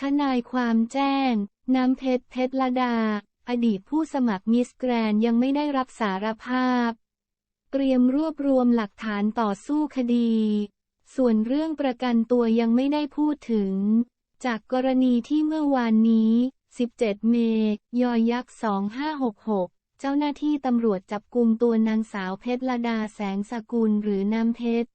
ทนายความแจ้ง น้ำเพชรเพชรลดา อดีตผู้สมัครมิสแกรนยังไม่ได้รับสารภาพ เตรียมรวบรวมหลักฐานต่อสู้คดี ส่วนเรื่องประกันตัวยังไม่ได้พูดถึง จากกรณีที่เมื่อวานนี้ 17 เมษยอยักษ์ 2566 เจ้าหน้าที่ตำรวจจับกลุ่มตัวนางสาวเพชรลดาแสงสกุลหรือน้ำเพชร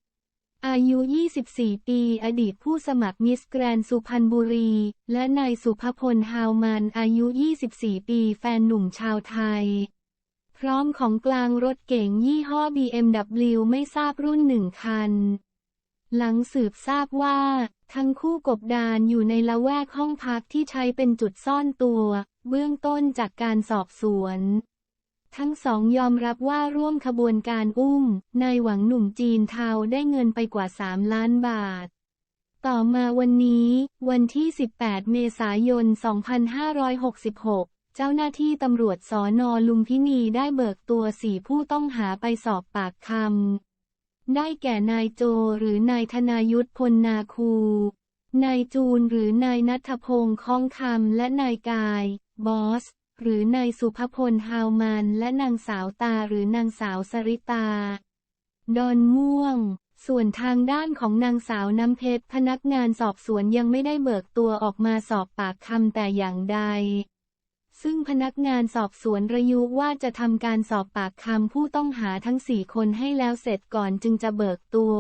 อายุ 24 ปี อดีตผู้สมัครมิสแกรนด์สุพรรณบุรี และนายสุภพล ฮาวมัน อายุ 24 ปี แฟนหนุ่มชาวไทย พร้อมของกลางรถเก๋งยี่ห้อ BMW ไม่ทราบรุ่นหนึ่งคัน หลังสืบทราบว่า ทั้งคู่กบดานอยู่ในละแวกห้องพักที่ใช้เป็นจุดซ่อนตัว เบื้องต้นจากการสอบสวน ทั้งสองยอมรับว่าร่วมขบวนการอุ้ม นายหวังหนุ่มจีนเทาได้เงินไปกว่า 3 ล้านบาท ต่อมาวันนี้ วันที่ 18 เมษายน 2566 เจ้าหน้าที่ตำรวจสอนอลุมพินีได้เบิกตัวสี่ผู้ต้องหาไปสอบปากคำ ได้แก่นายโจหรือนายธนายุทธพลนาคู นายจูนหรือนายนัทพงศ์ค้องคำและนายกาย บอส หรือนายสุภพลฮาวมันและนางสาวตาหรือนางสาวสริตา ดอนม่วง ส่วนทางด้านของนางสาวน้ำเพชรพนักงานสอบสวนยังไม่ได้เบิกตัวออกมาสอบปากคำแต่อย่างใด ซึ่งพนักงานสอบสวนระยุว่าจะทำการสอบปากคำผู้ต้องหาทั้งสี่คนให้แล้วเสร็จก่อนจึงจะเบิกตัว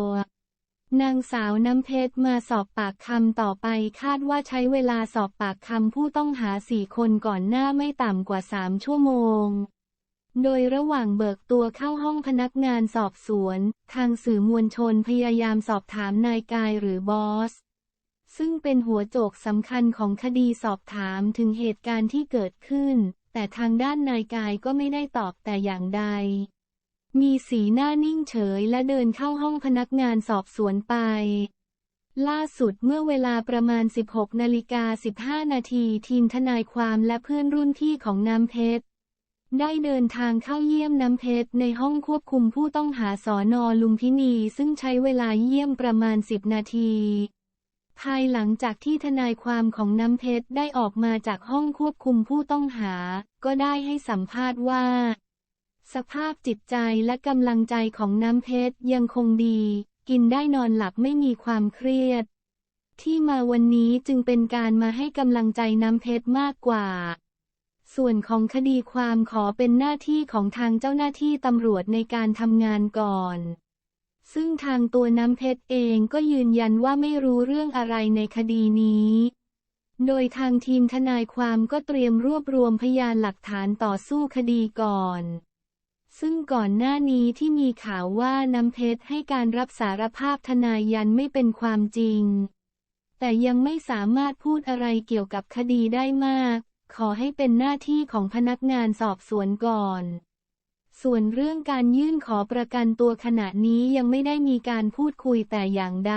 นางสาวน้ำเพชรมาสอบปากคำต่อไปคาดว่าใช้เวลาสอบปากคำผู้ต้องหาสี่คนก่อนหน้าไม่ต่ำกว่าสามชั่วโมง โดยระหว่างเบิกตัวเข้าห้องพนักงานสอบสวน ทางสื่อมวลชนพยายามสอบถามนายกายหรือบอส ซึ่งเป็นหัวโจกสำคัญของคดีสอบถามถึงเหตุการณ์ที่เกิดขึ้น แต่ทางด้านนายกายก็ไม่ได้ตอบแต่อย่างใด มีสีหน้านิ่งเฉยและเดินเข้าห้องพนักงานสอบสวนไป ล่าสุดเมื่อเวลาประมาณ 16นาฬิกา15 นาทีทีมทนายความและเพื่อนรุ่นพี่ของน้ำเพชร ได้เดินทางเข้าเยี่ยมน้ำเพชรในห้องควบคุมผู้ต้องหาสอนอลุมพินีซึ่งใช้เวลาเยี่ยมประมาณ 10 นาทีภายหลังจากที่ทนายความของน้ำเพชรได้ออกมาจากห้องควบคุมผู้ต้องหา ก็ได้ให้สัมภาษณ์ว่า สภาพจิตใจและกำลังใจของน้ำเพชรยังคงดี กินได้นอนหลับไม่มีความเครียด ที่มาวันนี้จึงเป็นการมาให้กำลังใจน้ำเพชรมากกว่า ส่วนของคดีความขอเป็นหน้าที่ของทางเจ้าหน้าที่ตำรวจในการทำงานก่อน ซึ่งทางตัวน้ำเพชรเองก็ยืนยันว่าไม่รู้เรื่องอะไรในคดีนี้โดยทางทีมทนายความก็เตรียมรวบรวมพยานหลักฐานต่อสู้คดีก่อน ซึ่งก่อนหน้านี้ที่มีข่าวว่าน้ำเพชรให้การรับสารภาพทนายยันไม่เป็นความจริง แต่ยังไม่สามารถพูดอะไรเกี่ยวกับคดีได้มาก ขอให้เป็นหน้าที่ของพนักงานสอบสวนก่อน ส่วนเรื่องการยื่นขอประกันตัวขณะนี้ยังไม่ได้มีการพูดคุยแต่อย่างใด